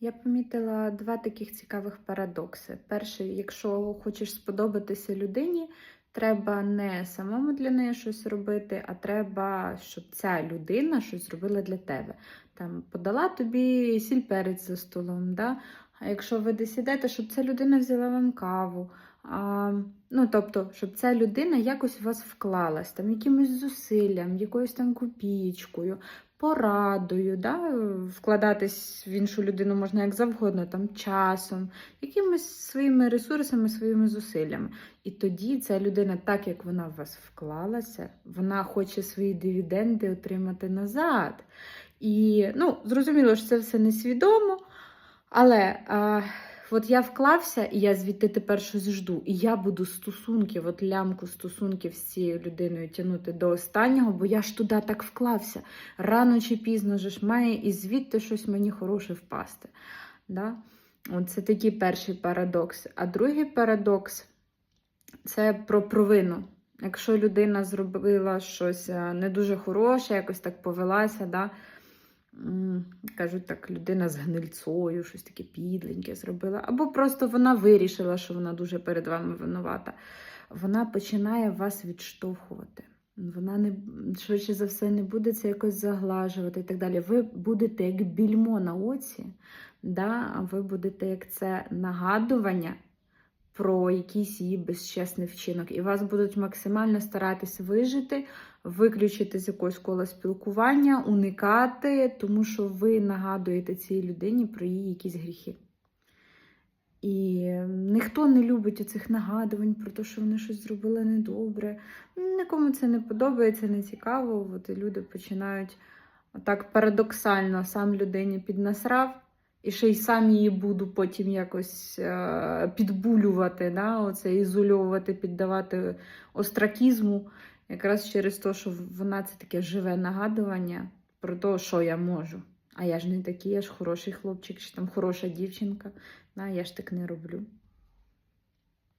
Я помітила два таких цікавих парадокси. Перший, якщо хочеш сподобатися людині, треба не самому для неї щось робити, а треба, щоб ця людина щось зробила для тебе. Там подала тобі сіль перець за столом. Да? А якщо ви десь ідете, щоб ця людина взяла вам каву. А, ну, тобто, щоб ця людина якось в вас вклалась, там якимось зусиллям, якоюсь там копієчкою, порадою, да? вкладатись в іншу людину можна як завгодно, там часом, якимись своїми ресурсами, своїми зусиллями. І тоді ця людина, так як вона в вас вклалася, вона хоче свої дивіденди отримати назад. І ну, зрозуміло, що це все несвідомо, але а, от я вклався, і я звідти тепер щось жду. І я буду стосунків, от лямку стосунків з цією людиною тягнути до останнього, бо я ж туди так вклався. Рано чи пізно же ж має і звідти щось мені хороше впасти. Да? Це такий перший парадокс. А другий парадокс це про провину. Якщо людина зробила щось е, не дуже хороше, якось так повелася, да? Кажуть так, людина з гнильцою, щось таке підленьке зробила, або просто вона вирішила, що вона дуже перед вами винувата, вона починає вас відштовхувати. Вона не швидше за все не буде це якось заглажувати і так далі. Ви будете як більмо на оці, да? ви будете як це нагадування про якийсь її безчесний вчинок. І вас будуть максимально старатись вижити, виключити з якогось кола спілкування, уникати, тому що ви нагадуєте цій людині про її якісь гріхи. І ніхто не любить оцих нагадувань про те, що вони щось зробили недобре. Нікому це не подобається, не цікаво. От люди починають так парадоксально сам людині піднасрав, і ще й сам її буду потім якось е, підбулювати, да? оце, ізольовувати, піддавати остракізму, якраз через те, що вона це таке живе нагадування про те, що я можу. А я ж не такий, я ж хороший хлопчик, чи там хороша дівчинка. Да? Я ж так не роблю.